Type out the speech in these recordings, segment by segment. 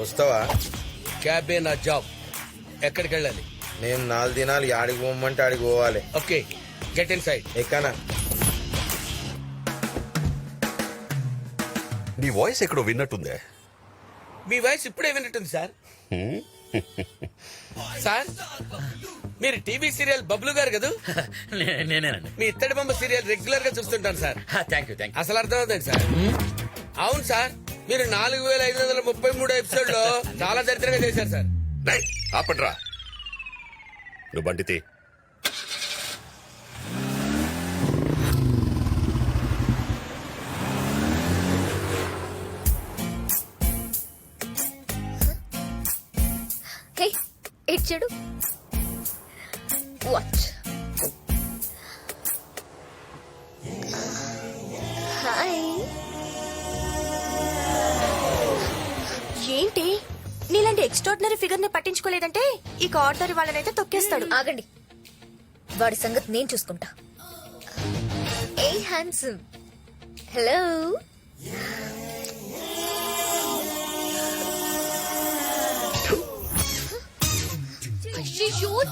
వస్తావా? క్యాబే నా జాబ్. ఎక్కడికి వెళ్ళాలి? నేను నాలుగు దినాలు ఆడికి పోమంటే ఆడికి పోవాలి. ఓకే గెట్ ఇన్ సైడ్ ఎక్కనా? నీ వాయిస్ ఎక్కడో విన్నట్టుందే. మీ వాయిస్ ఇప్పుడే విన్నట్టుంది సార్. సార్ మీరు టీవీ సీరియల్ బబ్లు గారు కదా? నేనేనండి. మీ ఇత్తడి బొమ్మ సీరియల్ రెగ్యులర్గా చూస్తుంటాను sir. Thank you thank you అసలు అర్థమవుతుంది సార్. అవును సార్. మీరు నాలుగు వేల ఐదు వందల ముప్పై మూడు ఎపిసోడ్లో చాలా దరిద్రంగా చేశారు సార్. డై, ఆపండ్రా. నువ్వు బండితే హే ఇటు చూడు వాచ్ ఎక్స్ట్రాడినరీ ఫిగర్ని పట్టించుకోలేదంటే ఈ ఆర్డర్ వాళ్ళనైతే తొక్కేస్తాడు. ఆగండి. వాడి సంగతి నేను చూసుకుంటా. ఏ హ్యాండ్సమ్. హలో.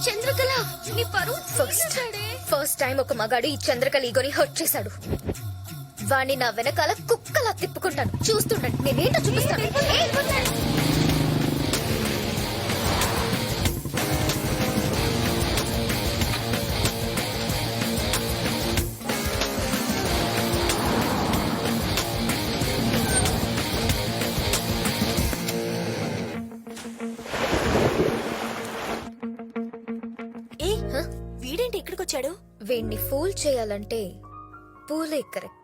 చంద్రకళ నీ పరువు ఫస్ట్ ఫస్ట్ టైం ఒక మగాడు ఈ చంద్రకళ ఈగోని హర్ట్ చేశాడు. వాణ్ణి నా వెనకాల కుక్కలా తిప్పుకుంటాను. చూస్తుండండి నేనేంటో చూపిస్తాను. వచ్చాడు వీణ్ణి ఫూల్ చేయాలంటే పూలే కరెక్ట్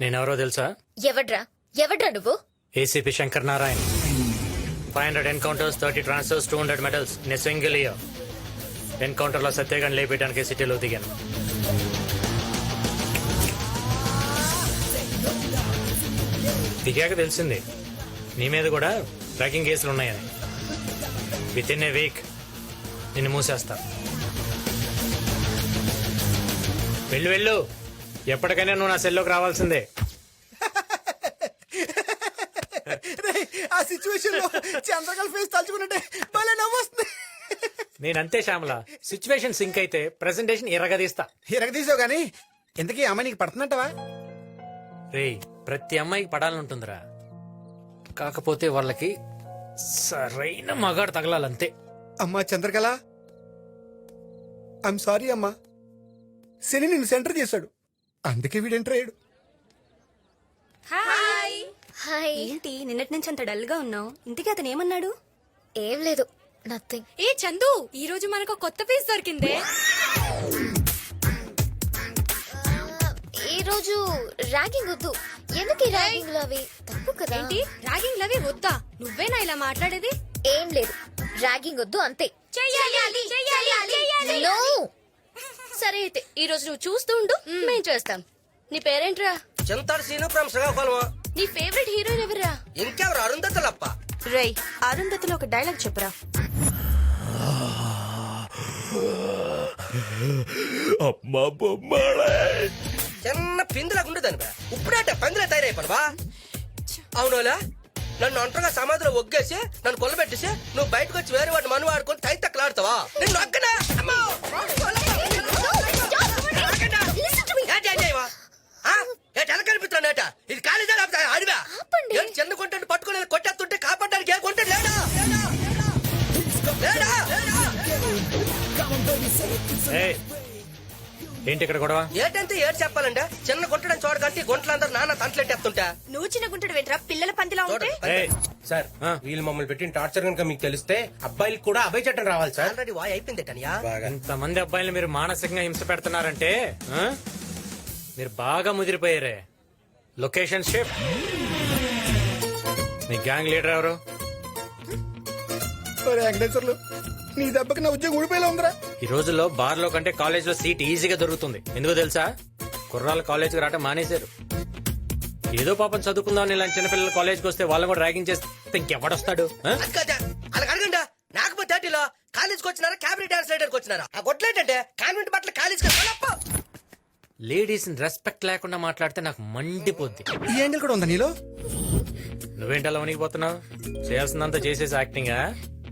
నేనెవరో తెలుసా? ఎవడ్రా? ఎవడ్రా నువ్వు? ACP Shankar Narayan. Five hundred encounters thirty transfers two hundred medals in single year ఎన్కౌంటర్లో సత్యగాన్ని లేపేయడానికి సిటీలో దిగాను. దిగాక తెలిసింది. నీ మీద కూడా ట్రాకింగ్ కేసులు ఉన్నాయని. విత్ ఇన్ ఏ వీక్ నిన్ను మూసేస్తా. వెళ్ళు వెళ్ళు. ఎప్పటికైనా నువ్వు నా సెల్లోకి రావాల్సిందే. ఆ సిచ్యువేషన్లో చంద్రకళ ఫేస్ తలుచుకుంటే భలే నవ్వొస్తుంది. నేనంతే శ్యామల. సిచ్యువేషన్ సింక్ అయితే ప్రెసెంటేషన్ ఎర్రగదీస్తా. తీసావు గానీ ఇంతకీ అమ్మాయి నీకు పడుతున్నట్టవా రేయ్ ప్రతి అమ్మాయికి పడాలనుంటుందిరా కాకపోతే వాళ్ళకి సరైన మగాడు తగలాలంతే. అమ్మా చంద్రకళ. ఐఎమ్ సారీ అమ్మా. శని నిన్ను సెంటర్ చేశాడు. అందుకే వీడు ఎంటర్ అయ్యాడు. హాయ్. ఏంటి నిన్నటి నుంచి అంత డల్గా ఉన్నావు? ఇంతకీ అతను ఏమన్నాడు? ఏం లేదు నథింగ్ ఏ చందు ఈ రోజు మనకు కొత్త పీస్ దొరికిందే. ఈ రోజు ర్యాగింగ్ వద్దు. ఎందుకు ఈ ర్యాగింగ్లో అవి? తప్పు కదా. ఏంటి? రాగింగ్ లవి వద్దా? నువ్వేనా ఇలా మాట్లాడేది? ఏం లేదు. ర్యాగింగ్ వద్దు అంతే. చెయ్యాలి చెయ్యాలి No! సరే అయితే ఈ రోజు నువ్వు చూస్తూ ఉండు మేం చేస్తాం. నీ పేరేంట్రా? చింతాడు సీను ఫ్రమ్ శ్రీకాకుళం నీ ఫేవరెట్ హీరోయిన్ ఎవరా ఇంకెవరు? అరుంధతులప్ప. రై అరుంధతిలో ఒక డైలాగ్ చెప్పురా. అమ్మా బొమ్మడే చిన్న పిందులాగా ఉండేదాని బా. ఇప్పుడేట పందిలే తయారైపోను బా. అవునోలా? నన్ను ఒంటరిగా సమాధిలో ఒగ్గేసి నన్ను కొల్లబెట్టేసి నువ్వు బయటకు వచ్చి వేరే వాడిని మను వాడుకొని తై తక్కలాడతావా నిన్ను ఒక్కనా అమ్మో! ఏంటి ఇక్కడ గొడవ? ఏటంటే ఏడు చెప్పాలంటే చిన్న గుంటడం చూడకంటే గుంటలందరూ నాన్న తంటలెట్టేస్తుంటా. నువ్వు చిన్న గుంటడు వెంట్రా పిల్లల పందిలా ఉంటే? ఏయ్, సార్. వీళ్ళు మమ్మల్ని పెట్టిన టార్చర్ కనుక మీకు తెలిస్తే అబ్బాయిలకు కూడా అభయ చట్టం రావాలి సార్. ఆల్రెడీ వాయ్ అయిపోయింది టనియా. ఇంతమంది అబ్బాయిలు మీరు మానసికంగా హింస పెడుతున్నారంటే? మీరు బాగా ముదిరిపోయారే. లొకేషన్ షిఫ్ట్ మీ గ్యాంగ్ లీడర్ ఎవరు? వెంకటేశ్వర్లు. నీ దెబ్బకి నా ఉద్యోగం ఊడిపోయేలా ఉందిరా. ఈ రోజుల్లో బార్లో కంటే కాలేజ్లో సీట్ ఈజీగా దొరుకుతుంది. ఎందుకో తెలుసా? కుర్రాళ్ళు కాలేజ్కి రావటం మానేశారు. ఏదో పాపం చదువుకుందాం ఇలాంటి చిన్నపిల్లలు కాలేజ్కి వస్తే వాళ్ళని కూడా ర్యాగింగ్ చేస్తే ఇంకెవడొస్తాడు? అలా అడగండి? నాకపోతే థర్టీలో కాలేజ్కి వచ్చినారా క్యాబినెట్ డాన్స్ రైడర్కి వచ్చినారా? ఆ గొడ్లేంటంటే కాన్వెంట్ బట్టలు కాలేజ్కి లేడీస్ రెస్పెక్ట్ లేకుండా మాట్లాడితే నాకు మండిపోద్ది. ఈ యాంగిల్ కూడా ఉందా నీలో? నువ్వేంటి అలా వణికిపోతున్నావు? చేయాల్సిందంతా చేసేసి యాక్టింగా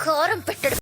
కారం పెట్టడం